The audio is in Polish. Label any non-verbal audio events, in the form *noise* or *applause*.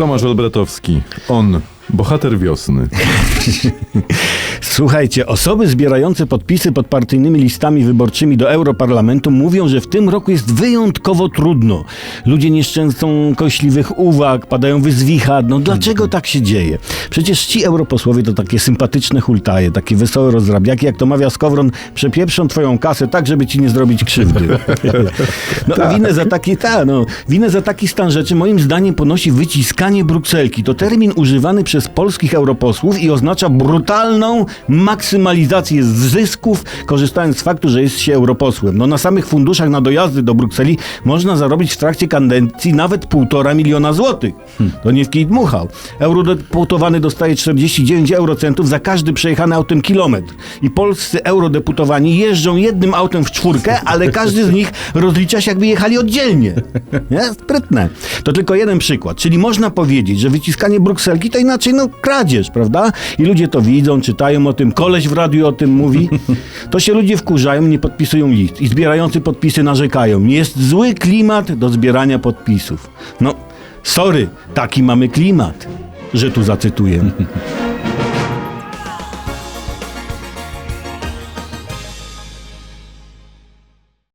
Tomasz Olbratowski. On, bohater wiosny. *laughs* Słuchajcie, osoby zbierające podpisy pod partyjnymi listami wyborczymi do Europarlamentu mówią, że w tym roku jest wyjątkowo trudno. Ludzie nie szczędzą kośliwych uwag, padają wyzwicha. No dlaczego tak się dzieje? Przecież ci europosłowie to takie sympatyczne hultaje, takie wesołe rozrabiaki, jak to mawia Skowron, przepieprzą twoją kasę tak, żeby ci nie zrobić krzywdy. *laughs* No a winę za taki, ta, no, winę za taki stan rzeczy moim zdaniem ponosi wyciskanie brukselki. To termin używany przez polskich europosłów i oznacza brutalną maksymalizację zysków, korzystając z faktu, że jest się europosłem. No na samych funduszach na dojazdy do Brukseli można zarobić w trakcie kadencji nawet półtora miliona złotych. To nie w kij dmuchał. Eurodeputowany dostaje 49 eurocentów za każdy przejechany autem kilometr. I polscy eurodeputowani jeżdżą jednym autem w czwórkę, ale każdy z nich rozlicza się jakby jechali oddzielnie. Nie? Sprytne. To tylko jeden przykład. Czyli można powiedzieć, że wyciskanie brukselki to inaczej no kradzież, prawda? I ludzie to widzą, czytają o tym, koleś w radiu o tym mówi. To się ludzie wkurzają, nie podpisują list. I zbierający podpisy narzekają. Jest zły klimat do zbierania podpisów. No, sorry, taki mamy klimat, że tu zacytuję.